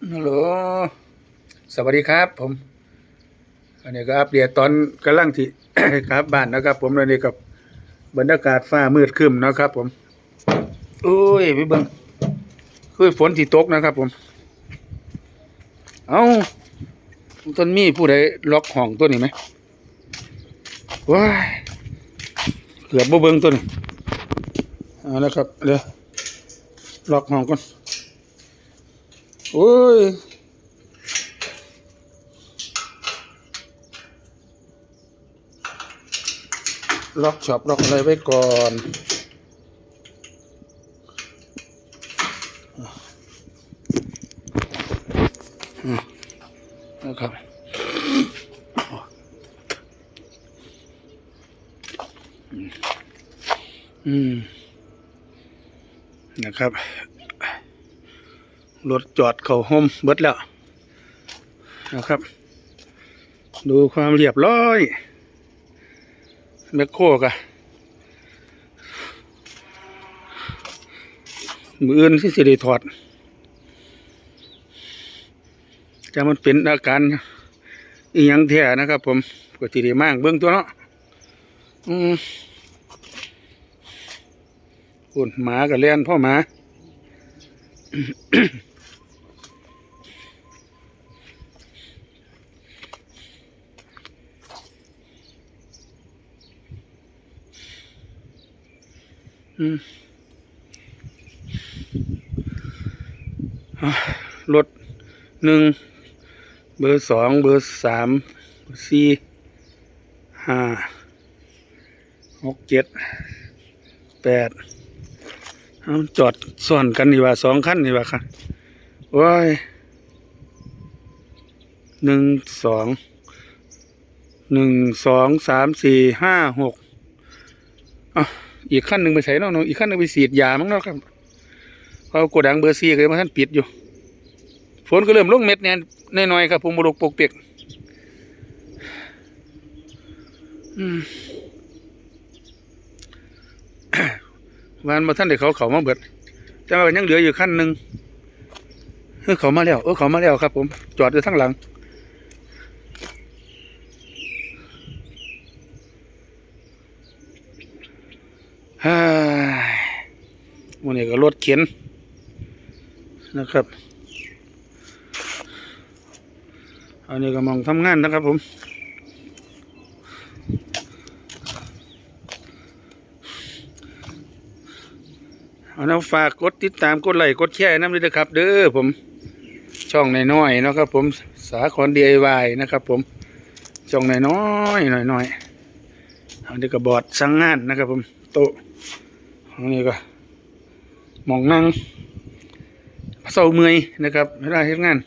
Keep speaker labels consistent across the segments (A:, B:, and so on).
A: ฮัลโหล สวัสดีครับ ผม อันนี้ก็อัปเดตตอนกำลังที่ครับบ้านนะครับ ผมอันนี้กับบรรยากาศฟ้ามืดครึ้มนะครับ ผมโอ้ยพี่เบิ้งคือฝนที่ตกนะครับ ผม เอาต้นมีผู้ใดล็อกห้องตัวนี้ไหมว้ายเกือบบ่เบิ้งตัวนี้เอาละครับเดี๋ยวล็อกห้องก่อน อ้ยล็อกช็อปล็อกอะไรไว้ก่อน นะครับ อืม นะครับ รถจอดเข้าโฮมเบิดแล้วนะครับ ดูความเรียบร้อยแมคโครกะมืออื่นที่สิได้ถอดจะมันเป็นอาการอีหยังแท้นะครับผมก็สิได้มากเบื้องตัวเนาะอืมอุ่นหมากับเลี้ยนพ่อหมา อืมอะ รถหนึ่ง เบอร์สอง เบอร์สามเบอร์สี่ห้าหกเจ็ดแปดจอดซ่อนกันดีกว่าสองคันดีกว่าค่ะโอ้ยหนึ่งสองหนึ่งสองสามสี่ห้าหกอะ อีกขั้นหนึ่งไปใส่เนาะเนาะอีกขั้นหนึ่งไปสีดยามั้งเนาะครับเพรากดังเบอร์ซีก็ยังมาท่านปิดอยู่ ฝนก็เริ่มลงเม็ดเนี่ยน้อยๆครับผมบลุกปกเปียกมวันมาท่านเด็กเขาเขามาเบิด แต่ว่ายังเหลืออยู่ขั้นหนึ่งเออเขามาแล้วเออเขามาแล้วครับ ผม จอดอยู่ทั้งหลัง วันนี้ก็รถเข็นนะครับ อันนี้ก็มองทำงานนะครับผมเอาน้ำฝากกดติดตามกดไลค์กดแชร์น้ำด้วยนะครับ เด้อผมช่องน้อยๆนะครับผมสาคอน DIY นะครับ ผมช่องน้อยๆน้อยๆอันนี้ก็บอร์ดสั่งงานนะครับผม ต๊ะอันนี้ก็หมองนั่งเศร้าเมื่อยนะครับไม่ได้เห็นงาน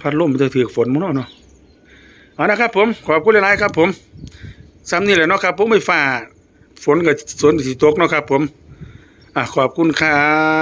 A: พัดลมจะถือฝนมั้งเนาะเนาะเอานะครับผม ขอบคุณหลายๆครับผมซ้ำนี่แหละเนาะครับ ผมไม่ฝ่าฝนกับสวนสีตกเนาะครับผม อะขอบคุณครับ